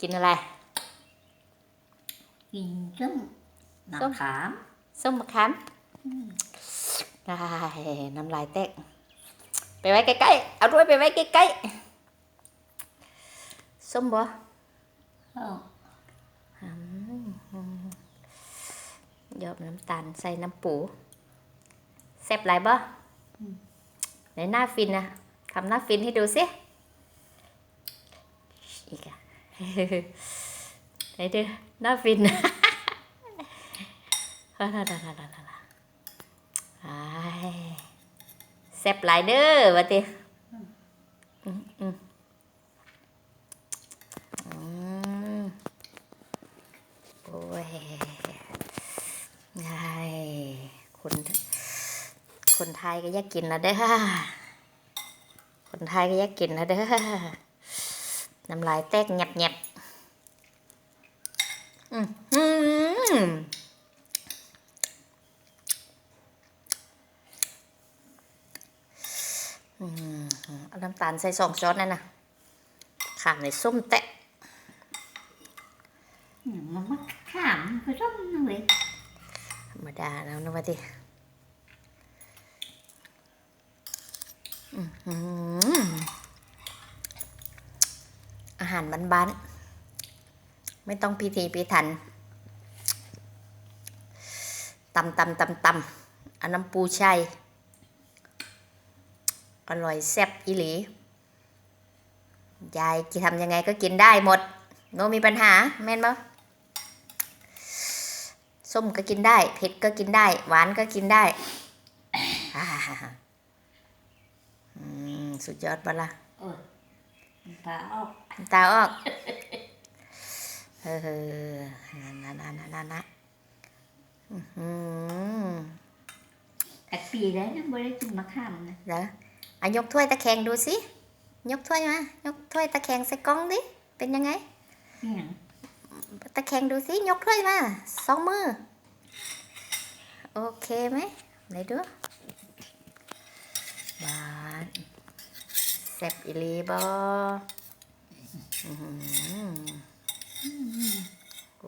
กินอะไร กินส้มมะส้มขามส้มมะขามอืมได้น้ำลายแตกไปไว้ใกล้ๆ เอาด้วยไปไว้ใกล้ๆ ส้มบ่เอาอืมหยอบน้ำตาลใส่น้ำปูแซ่บหลายบ่ไหนหน้าฟินนะทำหน้าฟินให้ดูสิอีกอะ ไหนดูหน้าฟินฮ่าฮ่าฮ่าฮ่าฮ่าฮ่าไอ้แซ่บหลายเด้อวะติอืมอืมอืมโอ้ยไอ้คนคนไทยก็อยากกินนะเด้อคนไทยก็อยากกินนะเด้อ น้ำลายแตกแงบแงบอืมอืมอืมเอาน้ำตาลใส่สองช้อนนั่นนะขามในส้มแตะเนี่ยมันมะขามก็ส้มนั่นเลยธรรมดาแล้วนะวะดิอื้อหืออารบ้านๆไม่ต้องพิธีพิถันตำตำตำตำอันน้ำปูชัยอร่อยแซ่บอีหลี ยายจะทำยังไงก็กินได้หมดโนมีปัญหา แม่นบ่ส้มก็กินได้ เผ็ดก็กินได้ หวานก็กินได้อ่าอืมสุดยอดปะล่ะ ออปลาออกน้ำตาออก เออนั่นนั่นนั่นนั่นนะอื้อหือแต่ปีแล้วนะไม่ได้กินมะขามนะเดี๋ยวอะยกถ้วยตะแคงดูสิยกถ้วยมายกถ้วยตะแคงใส่กล้องดิเป็นยังไงเนี่ยตะแคงดูสิยกถ้วยมาสองมือโอเคไหมไหนดูหวานแซ่บอีหลีบอ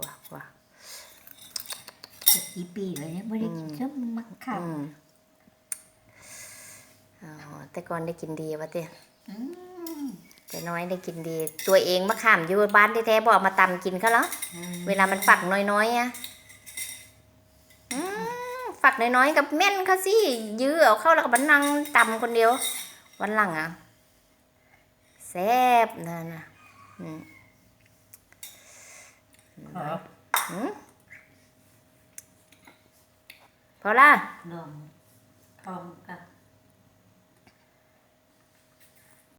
ว้าวว้าวจะกี่ปีแล้วเนี่ยไม่ได้กินส้มมะขามอืมอ๋อแต่ก่อนได้กินดีวะเต้อืมแต่น้อยได้กินดี ตัวเองมะขามอยู่บ้านแท้ๆบอกมาตำกินเขาเหรอเวลามันฝักน้อยๆอะอืมฝักน้อยๆกับแม่นเขาสิยื้อเอาเข้าแล้วก็บันนังตำคนเดียว วันหลังอะแซ่บนั่นนะอืมครับอืมพอละ ลองทองกับ